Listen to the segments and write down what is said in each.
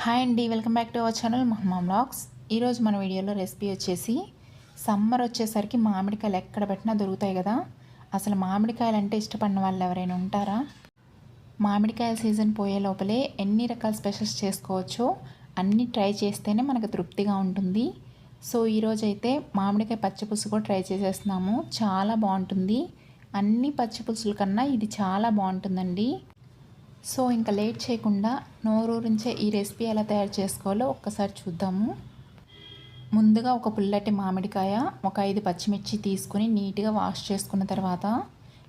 Hi అండి welcome back to our channel Mahamma blogs ఈరోజు మన వీడియోలో రెసిపీ వచ్చేసి సమ్మర్ వచ్చేసరికి మామిడికాయలు ఎక్కడ పెట్టినా దొరుకుతాయి కదా. అసలు మామిడికాయలు అంటే ఇష్టపడిన వాళ్ళు ఎవరైనా ఉంటారా? మామిడికాయల సీజన్ పోయే లోపలే ఎన్ని రకాల స్పెషల్స్ చేసుకోవచ్చో అన్నీ ట్రై చేస్తేనే మనకు తృప్తిగా ఉంటుంది. సో ఈరోజు అయితే మామిడికాయ పచ్చిపులుసు కూడా ట్రై చేసేస్తున్నాము. చాలా బాగుంటుంది. అన్ని పచ్చిపులుసుల కన్నా ఇది చాలా బాగుంటుందండి. సో ఇంకా లేట్ చేయకుండా నోరూరించే ఈ రెసిపీ ఎలా తయారు చేసుకోవాలో ఒక్కసారి చూద్దాము. ముందుగా ఒక పుల్లటి మామిడికాయ ఒక ఐదు పచ్చిమిర్చి తీసుకుని నీట్గా వాష్ చేసుకున్న తర్వాత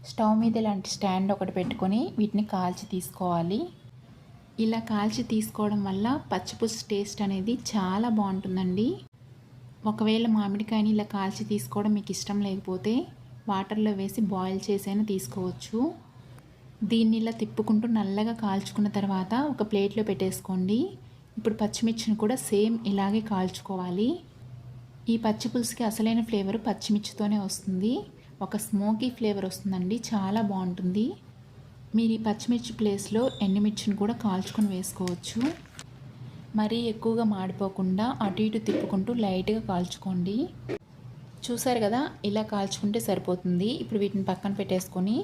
స్టవ్ మీద ఇలాంటి స్టాండ్ ఒకటి పెట్టుకొని వీటిని కాల్చి తీసుకోవాలి. ఇలా కాల్చి తీసుకోవడం వల్ల పచ్చిపులుసు టేస్ట్ అనేది చాలా బాగుంటుందండి. ఒకవేళ మామిడికాయని ఇలా కాల్చి తీసుకోవడం మీకు ఇష్టం లేకపోతే వాటర్లో వేసి బాయిల్ చేసైనా తీసుకోవచ్చు. దీన్ని ఇలా తిప్పుకుంటూ నల్లగా కాల్చుకున్న తర్వాత ఒక ప్లేట్లో పెట్టేసుకోండి. ఇప్పుడు పచ్చిమిర్చిని కూడా సేమ్ ఇలాగే కాల్చుకోవాలి. ఈ పచ్చి పులుసుకి అసలైన ఫ్లేవర్ పచ్చిమిర్చితోనే వస్తుంది. ఒక స్మోకీ ఫ్లేవర్ వస్తుందండి. చాలా బాగుంటుంది. మీరు ఈ పచ్చిమిర్చి ప్లేస్లో ఎండుమిర్చిని కూడా కాల్చుకొని వేసుకోవచ్చు. మరీ ఎక్కువగా మాడిపోకుండా అటు ఇటు తిప్పుకుంటూ లైట్గా కాల్చుకోండి. చూసారు కదా ఇలా కాల్చుకుంటే సరిపోతుంది. ఇప్పుడు వీటిని పక్కన పెట్టేసుకొని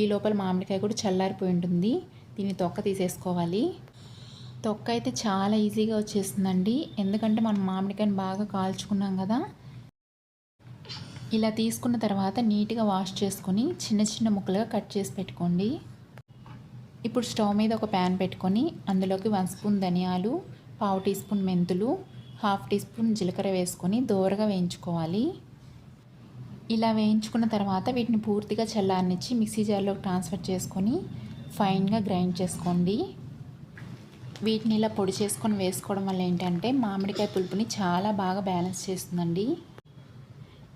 ఈ లోపల మామిడికాయ కూడా చల్లారిపోయి ఉంటుంది. దీన్ని తొక్క తీసేసుకోవాలి. తొక్క అయితే చాలా ఈజీగా వచ్చేస్తుందండి. ఎందుకంటే మనం మామిడికాయని బాగా కాల్చుకున్నాం కదా. ఇలా తీసుకున్న తర్వాత నీట్గా వాష్ చేసుకొని చిన్న చిన్న ముక్కలుగా కట్ చేసి పెట్టుకోండి. ఇప్పుడు స్టవ్ మీద ఒక ప్యాన్ పెట్టుకొని అందులోకి వన్ స్పూన్ ధనియాలు పావు టీ స్పూన్ మెంతులు హాఫ్ టీ స్పూన్ జీలకర్ర వేసుకొని దోరగా వేయించుకోవాలి. ఇలా వేయించుకున్న తర్వాత వీటిని పూర్తిగా చల్లారనిచ్చి మిక్సీ జార్లోకి ట్రాన్స్ఫర్ చేసుకొని ఫైన్గా గ్రైండ్ చేసుకోండి. వీటిని ఇలా పొడి చేసుకొని వేసుకోవడం వల్ల ఏంటంటే మామిడికాయ పులుపుని చాలా బాగా బ్యాలెన్స్ చేస్తుందండి.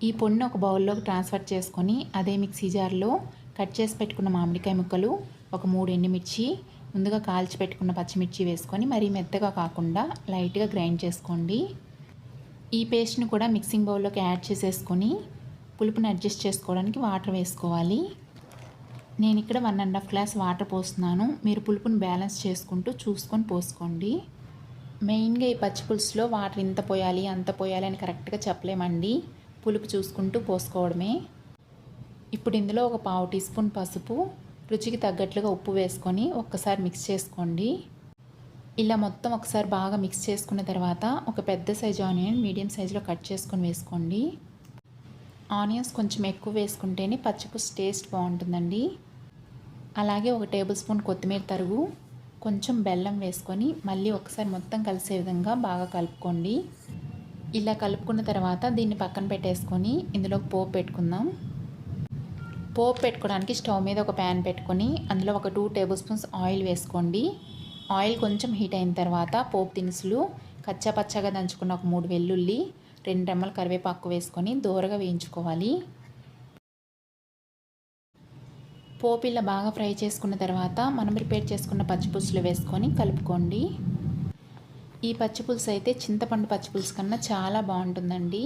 ఈ పొడిని ఒక బౌల్లోకి ట్రాన్స్ఫర్ చేసుకొని అదే మిక్సీ జార్లో కట్ చేసి పెట్టుకున్న మామిడికాయ ముక్కలు ఒక మూడు ఎండుమిర్చి ముందుగా కాల్చి పెట్టుకున్న పచ్చిమిర్చి వేసుకొని మరీ మెత్తగా కాకుండా లైట్గా గ్రైండ్ చేసుకోండి. ఈ పేస్ట్ని కూడా మిక్సింగ్ బౌల్లోకి యాడ్ చేసేసుకొని పులుపుని అడ్జస్ట్ చేసుకోవడానికి వాటర్ వేసుకోవాలి. నేను ఇక్కడ one and half glass water పోస్తున్నాను. మీరు పులుపుని బ్యాలెన్స్ చేసుకుంటూ చూసుకొని పోసుకోండి. మెయిన్గా ఈ పచ్చి పులుసులో వాటర్ ఇంత పోయాలి అంత పోయాలి అని కరెక్ట్గా చెప్పలేమండి. పులుపు చూసుకుంటూ పోసుకోవడమే. ఇప్పుడు ఇందులో ఒక పావు టీ స్పూన్ పసుపు రుచికి తగ్గట్లుగా ఉప్పు వేసుకొని ఒక్కసారి మిక్స్ చేసుకోండి. ఇలా మొత్తం ఒకసారి బాగా మిక్స్ చేసుకున్న తర్వాత ఒక పెద్ద సైజు ఆనియన్ మీడియం సైజులో కట్ చేసుకొని వేసుకోండి. ఆనియన్స్ కొంచెం ఎక్కువ వేసుకుంటేనే పచ్చిపులుసు టేస్ట్ బాగుంటుందండి. అలాగే ఒక టేబుల్ స్పూన్ కొత్తిమీర తరుగు కొంచెం బెల్లం వేసుకొని మళ్ళీ ఒకసారి మొత్తం కలిసే విధంగా బాగా కలుపుకోండి. ఇలా కలుపుకున్న తర్వాత దీన్ని పక్కన పెట్టేసుకొని ఇందులో పోపు పెట్టుకుందాం. పోపు పెట్టుకోవడానికి స్టవ్ మీద ఒక ప్యాన్ పెట్టుకొని అందులో ఒక టూ టేబుల్ స్పూన్స్ ఆయిల్ వేసుకోండి. ఆయిల్ కొంచెం హీట్ అయిన తర్వాత పోపు దినుసులు కచ్చాపచ్చగా దంచుకున్న ఒక మూడు వెల్లుల్లి రెండు రెమ్మలు కరివేపాకు వేసుకొని దూరగా వేయించుకోవాలి. పోపిల్ల బాగా ఫ్రై చేసుకున్న తర్వాత మనం ప్రిపేర్ చేసుకున్న పచ్చిపులుసులు వేసుకొని కలుపుకోండి. ఈ పచ్చిపులుసు అయితే చింతపండు పచ్చిపులుసు కన్నా చాలా బాగుంటుందండి.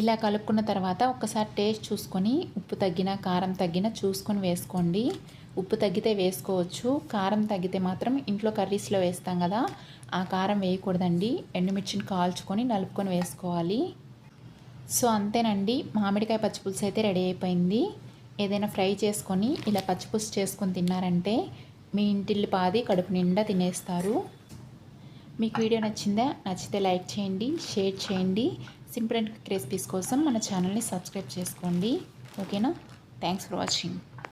ఇలా కలుపుకున్న తర్వాత ఒకసారి టేస్ట్ చూసుకొని ఉప్పు తగ్గిన కారం తగ్గిన చూసుకొని వేసుకోండి. ఉప్పు తగ్గితే వేసుకోవచ్చు కారం తగ్గితే మాత్రం ఇంట్లో కర్రీస్లో వేస్తాం కదా ఆ కారం వేయకూడదండి. ఎండుమిర్చిని కాల్చుకొని నలుపుకొని వేసుకోవాలి. సో అంతేనండి. మామిడికాయ పచ్చిపులుసు అయితే రెడీ అయిపోయింది. ఏదైనా ఫ్రై చేసుకొని ఇలా పచ్చిపులుసు చేసుకొని తిన్నారంటే మీ ఇంటిల్లి పాది కడుపు నిండా తినేస్తారు. మీకు వీడియో నచ్చిందా? నచ్చితే లైక్ చేయండి షేర్ చేయండి. సింపుల్ అండ్ క్విక్ రెసిపీస్ కోసం మన ఛానల్ని సబ్స్క్రైబ్ చేసుకోండి. ఓకేనా? Thanks for watching